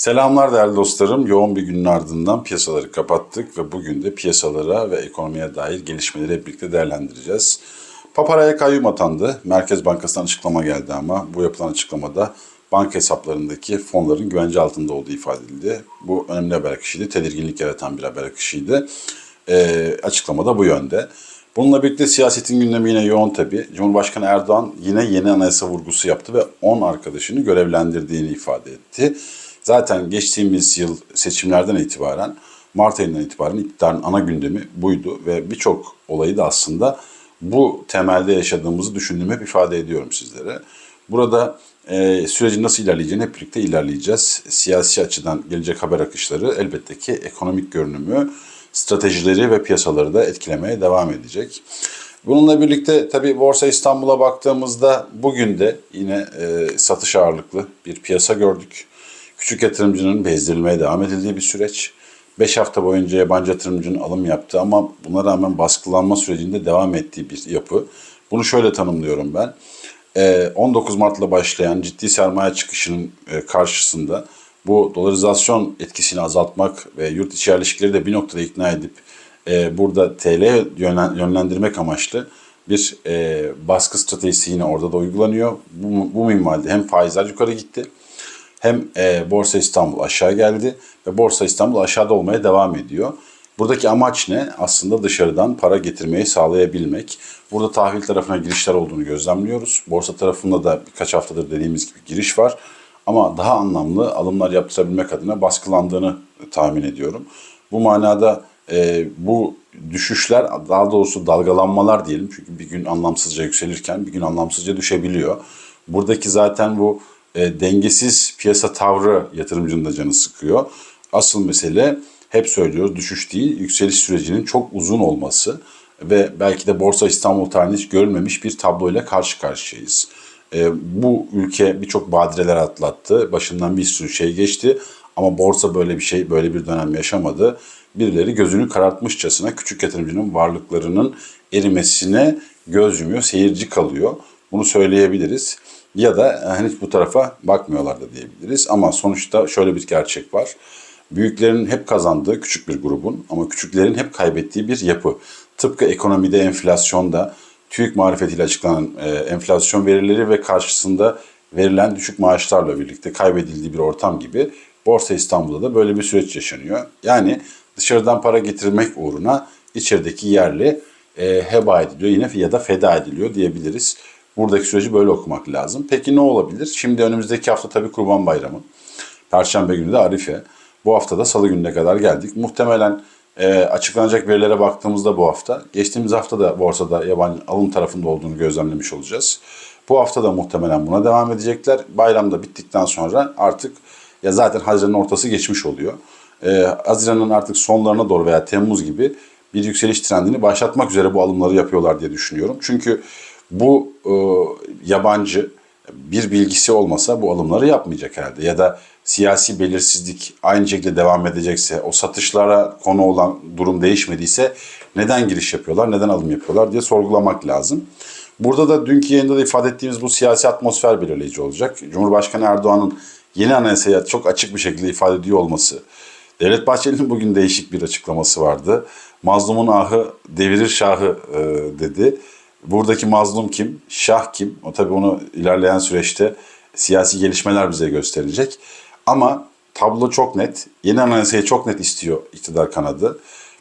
Selamlar değerli dostlarım. Yoğun bir günün ardından piyasaları kapattık ve bugün de piyasalara ve ekonomiye dair gelişmeleri hep birlikte değerlendireceğiz. Papara'ya kayyum atandı. Merkez Bankası'ndan açıklama geldi ama bu yapılan açıklamada banka hesaplarındaki fonların güvence altında olduğu ifade edildi. Bu önemli haber akışıydı. Tedirginlik yaratan bir haber akışıydı. Ee, açıklamada bu yönde. Bununla birlikte siyasetin gündemi yine yoğun tabii. Cumhurbaşkanı Erdoğan yine yeni anayasa vurgusu yaptı ve 10 arkadaşını görevlendirdiğini ifade etti. Zaten geçtiğimiz yıl seçimlerden itibaren, Mart ayından itibaren iktidarın ana gündemi buydu ve birçok olayı da aslında bu temelde yaşadığımızı düşündüğümü hep ifade ediyorum sizlere. Burada e, sürecin nasıl ilerleyeceğini hep birlikte ilerleyeceğiz. Siyasi açıdan gelecek haber akışları elbette ki ekonomik görünümü, stratejileri ve piyasaları da etkilemeye devam edecek. Bununla birlikte tabii Borsa İstanbul'a baktığımızda bugün de yine e, satış ağırlıklı bir piyasa gördük. Küçük yatırımcının bezdirilmeye devam edildiği bir süreç. 5 hafta boyunca yabancı yatırımcının alım yaptı ama buna rağmen baskılanma sürecinde devam ettiği bir yapı. Bunu şöyle tanımlıyorum ben. Ee, 19 Mart'la başlayan ciddi sermaye çıkışının e, karşısında bu dolarizasyon etkisini azaltmak ve yurt içi yerleşikleri de bir noktada ikna edip e, burada TL yönlen- yönlendirmek amaçlı bir e, baskı stratejisi yine orada da uygulanıyor. Bu, bu minvalde hem faizler yukarı gitti hem e, Borsa İstanbul aşağı geldi ve Borsa İstanbul aşağıda olmaya devam ediyor. Buradaki amaç ne? Aslında dışarıdan para getirmeyi sağlayabilmek. Burada tahvil tarafına girişler olduğunu gözlemliyoruz. Borsa tarafında da birkaç haftadır dediğimiz gibi giriş var. Ama daha anlamlı alımlar yaptırabilmek adına baskılandığını tahmin ediyorum. Bu manada e, bu düşüşler daha doğrusu dalgalanmalar diyelim. Çünkü bir gün anlamsızca yükselirken bir gün anlamsızca düşebiliyor. Buradaki zaten bu e, dengesiz piyasa tavrı yatırımcının da canı sıkıyor. Asıl mesele hep söylüyoruz düşüş değil yükseliş sürecinin çok uzun olması ve belki de Borsa İstanbul tarihinde hiç görülmemiş bir tabloyla karşı karşıyayız. E, bu ülke birçok badireler atlattı. Başından bir sürü şey geçti. Ama borsa böyle bir şey, böyle bir dönem yaşamadı. Birileri gözünü karartmışçasına küçük yatırımcının varlıklarının erimesine göz yumuyor, seyirci kalıyor. Bunu söyleyebiliriz. Ya da hani hiç bu tarafa bakmıyorlar da diyebiliriz. Ama sonuçta şöyle bir gerçek var. Büyüklerin hep kazandığı küçük bir grubun ama küçüklerin hep kaybettiği bir yapı. Tıpkı ekonomide, enflasyonda TÜİK marifetiyle açıklanan e, enflasyon verileri ve karşısında verilen düşük maaşlarla birlikte kaybedildiği bir ortam gibi Borsa İstanbul'da da böyle bir süreç yaşanıyor. Yani dışarıdan para getirmek uğruna içerideki yerli e, heba ediliyor yine ya da feda ediliyor diyebiliriz. Buradaki süreci böyle okumak lazım. Peki ne olabilir? Şimdi önümüzdeki hafta tabii Kurban Bayramı. Perşembe günü de Arife. Bu hafta da Salı gününe kadar geldik. Muhtemelen e, açıklanacak verilere baktığımızda bu hafta, geçtiğimiz hafta da borsada yabancı alım tarafında olduğunu gözlemlemiş olacağız. Bu hafta da muhtemelen buna devam edecekler. Bayram da bittikten sonra artık ya zaten Haziran'ın ortası geçmiş oluyor. E, Haziran'ın artık sonlarına doğru veya Temmuz gibi bir yükseliş trendini başlatmak üzere bu alımları yapıyorlar diye düşünüyorum. Çünkü bu e, yabancı bir bilgisi olmasa bu alımları yapmayacak herhalde. Ya da siyasi belirsizlik aynı şekilde devam edecekse, o satışlara konu olan durum değişmediyse neden giriş yapıyorlar, neden alım yapıyorlar diye sorgulamak lazım. Burada da dünkü yayında da ifade ettiğimiz bu siyasi atmosfer belirleyici olacak. Cumhurbaşkanı Erdoğan'ın yeni anayasaya çok açık bir şekilde ifade ediyor olması. Devlet Bahçeli'nin bugün değişik bir açıklaması vardı. Mazlumun ahı devirir şahı e, dedi. Buradaki mazlum kim? Şah kim? O tabii onu ilerleyen süreçte siyasi gelişmeler bize gösterecek. Ama tablo çok net. Yeni anayasayı çok net istiyor iktidar kanadı.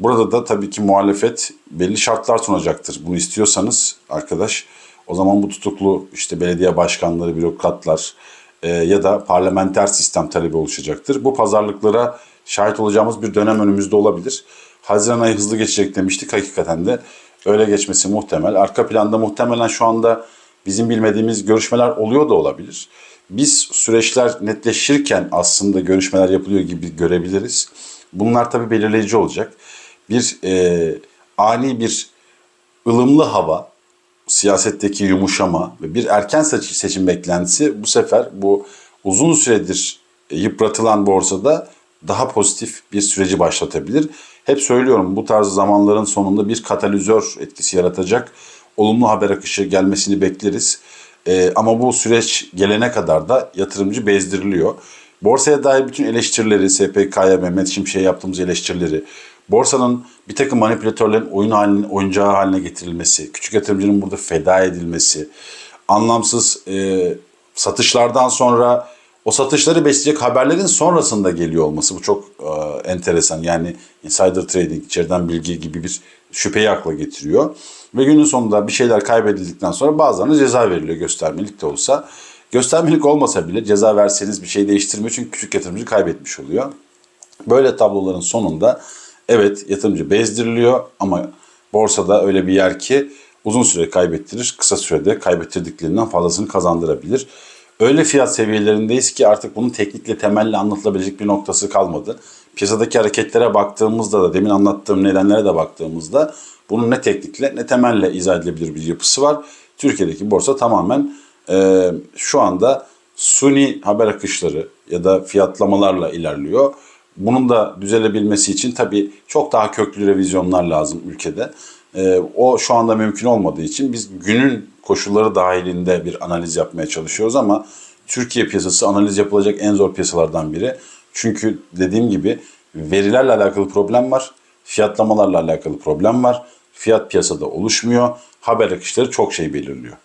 Burada da tabii ki muhalefet belli şartlar sunacaktır. Bunu istiyorsanız arkadaş o zaman bu tutuklu işte belediye başkanları, bürokratlar e, ya da parlamenter sistem talebi oluşacaktır. Bu pazarlıklara şahit olacağımız bir dönem önümüzde olabilir. Haziran ayı hızlı geçecek demiştik. Hakikaten de öyle geçmesi muhtemel. Arka planda muhtemelen şu anda bizim bilmediğimiz görüşmeler oluyor da olabilir. Biz süreçler netleşirken aslında görüşmeler yapılıyor gibi görebiliriz. Bunlar tabii belirleyici olacak. Bir e, ani bir ılımlı hava, siyasetteki yumuşama ve bir erken seçim, beklentisi bu sefer bu uzun süredir yıpratılan borsada daha pozitif bir süreci başlatabilir. Hep söylüyorum bu tarz zamanların sonunda bir katalizör etkisi yaratacak olumlu haber akışı gelmesini bekleriz. Ee, ama bu süreç gelene kadar da yatırımcı bezdiriliyor. Borsaya dair bütün eleştirileri, SPK'ya, Mehmet Şimşek'e yaptığımız eleştirileri, borsanın bir takım manipülatörlerin oyun haline, oyuncağı haline getirilmesi, küçük yatırımcının burada feda edilmesi, anlamsız e, satışlardan sonra o satışları besleyecek haberlerin sonrasında geliyor olması bu çok e, enteresan. Yani insider trading, içeriden bilgi gibi bir şüpheyi akla getiriyor. Ve günün sonunda bir şeyler kaybedildikten sonra bazılarına ceza veriliyor göstermelik de olsa. Göstermelik olmasa bile ceza verseniz bir şey değiştirmiyor çünkü küçük yatırımcı kaybetmiş oluyor. Böyle tabloların sonunda evet yatırımcı bezdiriliyor ama borsada öyle bir yer ki uzun süre kaybettirir, kısa sürede kaybettirdiklerinden fazlasını kazandırabilir. Öyle fiyat seviyelerindeyiz ki artık bunun teknikle temelli anlatılabilecek bir noktası kalmadı. Piyasadaki hareketlere baktığımızda da demin anlattığım nedenlere de baktığımızda bunun ne teknikle ne temelle izah edilebilir bir yapısı var. Türkiye'deki borsa tamamen e, şu anda suni haber akışları ya da fiyatlamalarla ilerliyor. Bunun da düzelebilmesi için tabii çok daha köklü revizyonlar lazım ülkede. E, o şu anda mümkün olmadığı için biz günün koşulları dahilinde bir analiz yapmaya çalışıyoruz ama Türkiye piyasası analiz yapılacak en zor piyasalardan biri. Çünkü dediğim gibi verilerle alakalı problem var, fiyatlamalarla alakalı problem var. Fiyat piyasada oluşmuyor, haber akışları çok şey belirliyor.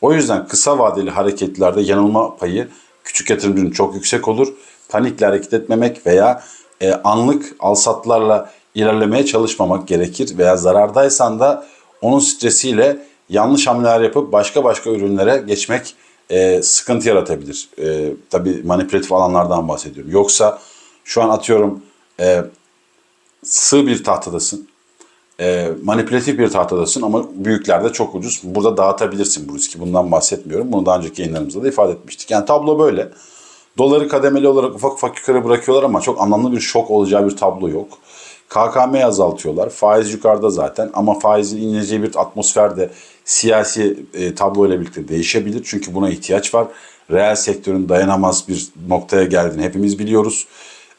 O yüzden kısa vadeli hareketlerde yanılma payı küçük yatırımcının çok yüksek olur. Panikle hareket etmemek veya e, anlık alsatlarla ilerlemeye çalışmamak gerekir veya zarardaysan da onun stresiyle yanlış hamleler yapıp başka başka ürünlere geçmek e, sıkıntı yaratabilir. E, tabii manipülatif alanlardan bahsediyorum. Yoksa şu an atıyorum e, sığ bir tahtadasın. E, manipülatif bir tahtadasın ama büyüklerde çok ucuz. Burada dağıtabilirsin bu riski. Bundan bahsetmiyorum. Bunu daha önceki yayınlarımızda da ifade etmiştik. Yani tablo böyle. Doları kademeli olarak ufak ufak yukarı bırakıyorlar ama çok anlamlı bir şok olacağı bir tablo yok. KKM azaltıyorlar. Faiz yukarıda zaten ama faizin ineceği bir atmosferde siyasi e, tablo ile birlikte değişebilir. Çünkü buna ihtiyaç var. Reel sektörün dayanamaz bir noktaya geldiğini hepimiz biliyoruz.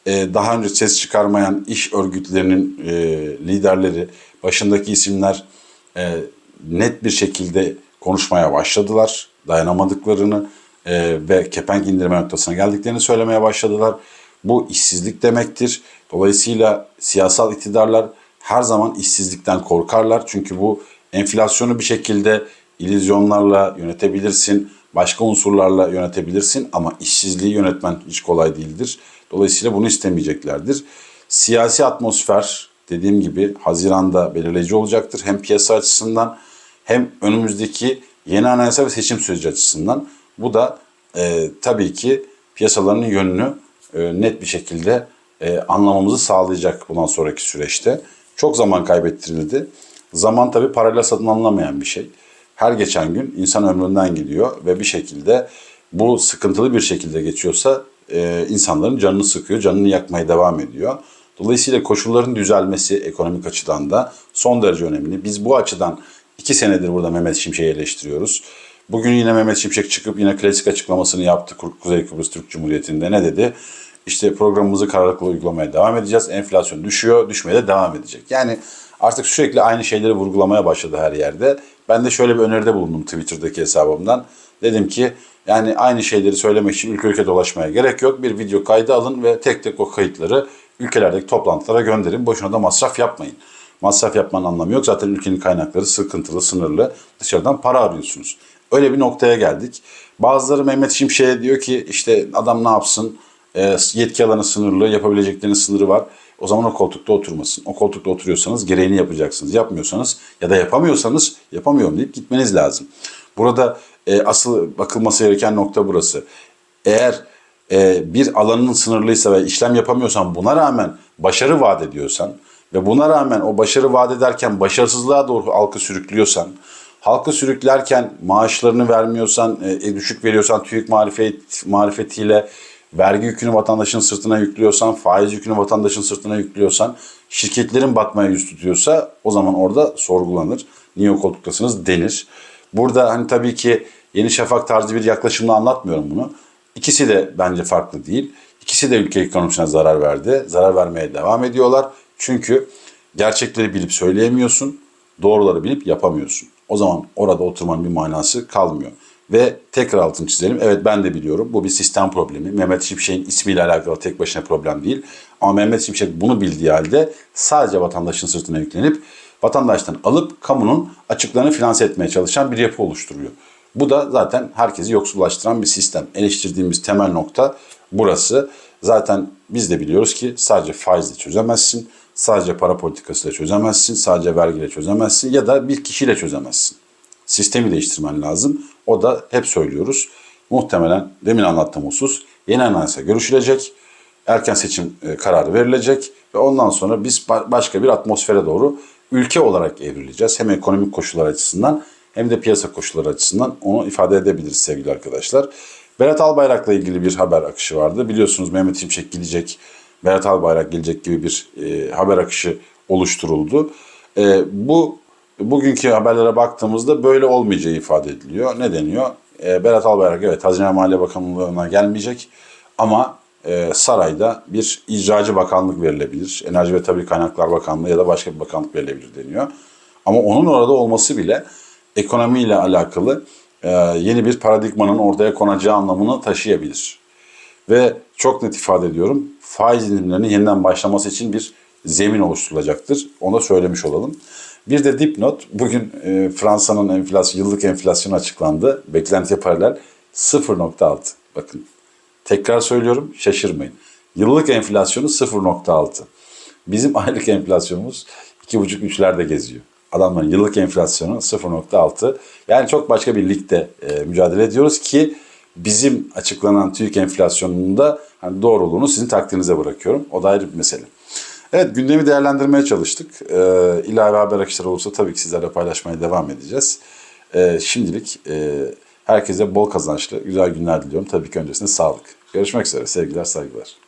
E, daha önce ses çıkarmayan iş örgütlerinin e, liderleri, başındaki isimler e, net bir şekilde konuşmaya başladılar. Dayanamadıklarını e, ve kepenk indirme noktasına geldiklerini söylemeye başladılar. Bu işsizlik demektir. Dolayısıyla siyasal iktidarlar her zaman işsizlikten korkarlar. Çünkü bu enflasyonu bir şekilde illüzyonlarla yönetebilirsin, başka unsurlarla yönetebilirsin ama işsizliği yönetmen hiç kolay değildir. Dolayısıyla bunu istemeyeceklerdir. Siyasi atmosfer dediğim gibi Haziran'da belirleyici olacaktır. Hem piyasa açısından hem önümüzdeki yeni anayasa ve seçim süreci açısından. Bu da e, tabii ki piyasaların yönünü net bir şekilde e, anlamamızı sağlayacak bundan sonraki süreçte. Çok zaman kaybettirildi. Zaman tabii parayla satın alınamayan bir şey. Her geçen gün insan ömründen gidiyor ve bir şekilde bu sıkıntılı bir şekilde geçiyorsa e, insanların canını sıkıyor, canını yakmaya devam ediyor. Dolayısıyla koşulların düzelmesi ekonomik açıdan da son derece önemli. Biz bu açıdan iki senedir burada Mehmet Şimşek'i eleştiriyoruz. Bugün yine Mehmet Şimşek çıkıp yine klasik açıklamasını yaptı Kuzey Kıbrıs Türk Cumhuriyeti'nde. Ne dedi? İşte programımızı kararlılıkla uygulamaya devam edeceğiz. Enflasyon düşüyor, düşmeye de devam edecek. Yani artık sürekli aynı şeyleri vurgulamaya başladı her yerde. Ben de şöyle bir öneride bulundum Twitter'daki hesabımdan. Dedim ki yani aynı şeyleri söylemek için ülke ülke dolaşmaya gerek yok. Bir video kaydı alın ve tek tek o kayıtları ülkelerdeki toplantılara gönderin. Boşuna da masraf yapmayın. Masraf yapmanın anlamı yok. Zaten ülkenin kaynakları sıkıntılı, sınırlı. Dışarıdan para arıyorsunuz. Öyle bir noktaya geldik. Bazıları Mehmet Şimşek'e diyor ki işte adam ne yapsın? E, yetki alanı sınırlı, yapabileceklerinin sınırı var. O zaman o koltukta oturmasın. O koltukta oturuyorsanız gereğini yapacaksınız. Yapmıyorsanız ya da yapamıyorsanız yapamıyorum deyip gitmeniz lazım. Burada e, asıl bakılması gereken nokta burası. Eğer e, bir alanın sınırlıysa ve işlem yapamıyorsan buna rağmen başarı vaat ediyorsan ve buna rağmen o başarı vaat ederken başarısızlığa doğru halkı sürüklüyorsan, halkı sürüklerken maaşlarını vermiyorsan, e, düşük veriyorsan TÜİK marifet, marifetiyle vergi yükünü vatandaşın sırtına yüklüyorsan, faiz yükünü vatandaşın sırtına yüklüyorsan, şirketlerin batmaya yüz tutuyorsa o zaman orada sorgulanır. Niye o koltuktasınız denir. Burada hani tabii ki Yeni Şafak tarzı bir yaklaşımla anlatmıyorum bunu. İkisi de bence farklı değil. İkisi de ülke ekonomisine zarar verdi. Zarar vermeye devam ediyorlar. Çünkü gerçekleri bilip söyleyemiyorsun. Doğruları bilip yapamıyorsun. O zaman orada oturmanın bir manası kalmıyor. Ve tekrar altını çizelim. Evet ben de biliyorum bu bir sistem problemi. Mehmet Şimşek'in ismiyle alakalı tek başına problem değil. Ama Mehmet Şimşek bunu bildiği halde sadece vatandaşın sırtına yüklenip vatandaştan alıp kamunun açıklarını finanse etmeye çalışan bir yapı oluşturuyor. Bu da zaten herkesi yoksullaştıran bir sistem. Eleştirdiğimiz temel nokta burası. Zaten biz de biliyoruz ki sadece faizle çözemezsin. Sadece para politikasıyla çözemezsin. Sadece vergiyle çözemezsin. Ya da bir kişiyle çözemezsin. Sistemi değiştirmen lazım. O da hep söylüyoruz. Muhtemelen demin anlattığım husus yeni anayasa görüşülecek. Erken seçim e, kararı verilecek ve ondan sonra biz ba- başka bir atmosfere doğru ülke olarak evrileceğiz. Hem ekonomik koşullar açısından hem de piyasa koşulları açısından onu ifade edebiliriz sevgili arkadaşlar. Berat Albayrak'la ilgili bir haber akışı vardı. Biliyorsunuz Mehmet Şimşek gidecek, Berat Albayrak gelecek gibi bir e, haber akışı oluşturuldu. E, bu bugünkü haberlere baktığımızda böyle olmayacağı ifade ediliyor. Ne deniyor? E, Berat Albayrak evet Hazine Maliye Bakanlığı'na gelmeyecek ama e, sarayda bir icracı bakanlık verilebilir. Enerji ve Tabii Kaynaklar Bakanlığı ya da başka bir bakanlık verilebilir deniyor. Ama onun orada olması bile ekonomiyle alakalı e, yeni bir paradigmanın ortaya konacağı anlamını taşıyabilir. Ve çok net ifade ediyorum faiz indirimlerinin yeniden başlaması için bir zemin oluşturulacaktır. Onu da söylemiş olalım. Bir de dipnot bugün e, Fransa'nın enflasyon, yıllık enflasyonu açıklandı. Beklentiye paralel 0.6. Bakın tekrar söylüyorum şaşırmayın. Yıllık enflasyonu 0.6. Bizim aylık enflasyonumuz 2.5-3'lerde geziyor. Adamların yıllık enflasyonu 0.6. Yani çok başka bir ligde e, mücadele ediyoruz ki bizim açıklanan TÜİK enflasyonunda hani doğruluğunu sizin takdirinize bırakıyorum. O da ayrı bir mesele. Evet gündemi değerlendirmeye çalıştık. Ee, ilave haber akışları olursa tabii ki sizlerle paylaşmaya devam edeceğiz. Ee, şimdilik e, herkese bol kazançlı, güzel günler diliyorum. Tabii ki öncesinde sağlık. Görüşmek üzere sevgiler, saygılar.